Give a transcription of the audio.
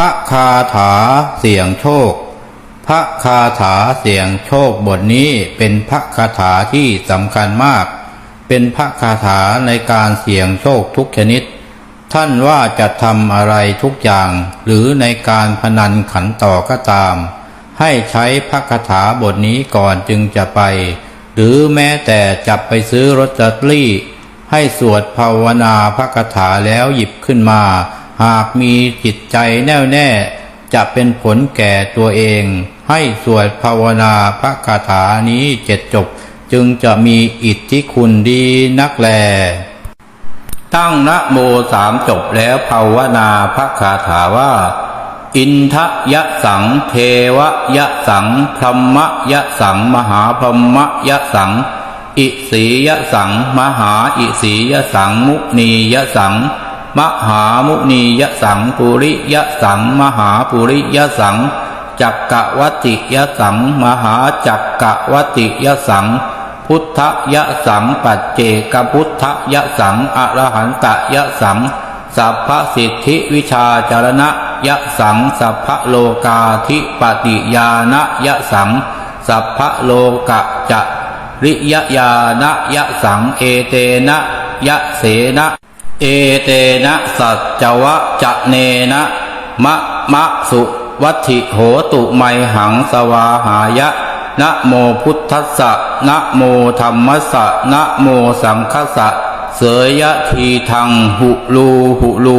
พระคาถาเสี่ยงโชค พระคาถาเสี่ยงโชคบทนี้เป็นพระคาถาที่สำคัญมาก เป็นพระคาถาในการเสี่ยงโชคทุกชนิด ท่านว่าจะทำอะไรทุกอย่าง หรือในการพนันขันต่อก็ตาม ให้ใช้พระคาถาบทนี้ก่อนจึงจะไป หรือแม้แต่จับไปซื้อรถจัตอรี่ ให้สวดภาวนาพระคาถาแล้วหยิบขึ้นมา หากมีจิตใจแน่วแน่ จะเป็นผลแก่ตัวเอง ให้สวดภาวนาพระคาถานี้เจ็ดจบ จึงจะมีอิทธิคุณดีนักแล ตั้งนะโมสามจบแล้วภาวนาพระคาถาว่า อินทะยะสังเทวยะสังพรหมยะสังมหาพรหมยะสังอิสียสัง มหาอิสียสัง มุนียสัง มหามุนียะสังปุริยะสัง มหาปุริยะสังจักกะวัติยะสัง มหาจักกะวัติยะสัง พุทธยะสัง ปัจเจกพุทธยะสังอรหันตยะสัง สัพพสิทธิวิชาจารณะยะสัง สัพพโลกาธิปติยานะยะสัง สัพพโลกะจะริยญาณยะสัง เอเตนะยะเสนะ เอเตนะสัจจวะจะเนนะมะมะสุวัติโหตุไมหังสวาหายะนะโมพุทธัสสะนะโมธรรมสสะนะโมสังคสสะเสยยะทีทังหุลูหุลู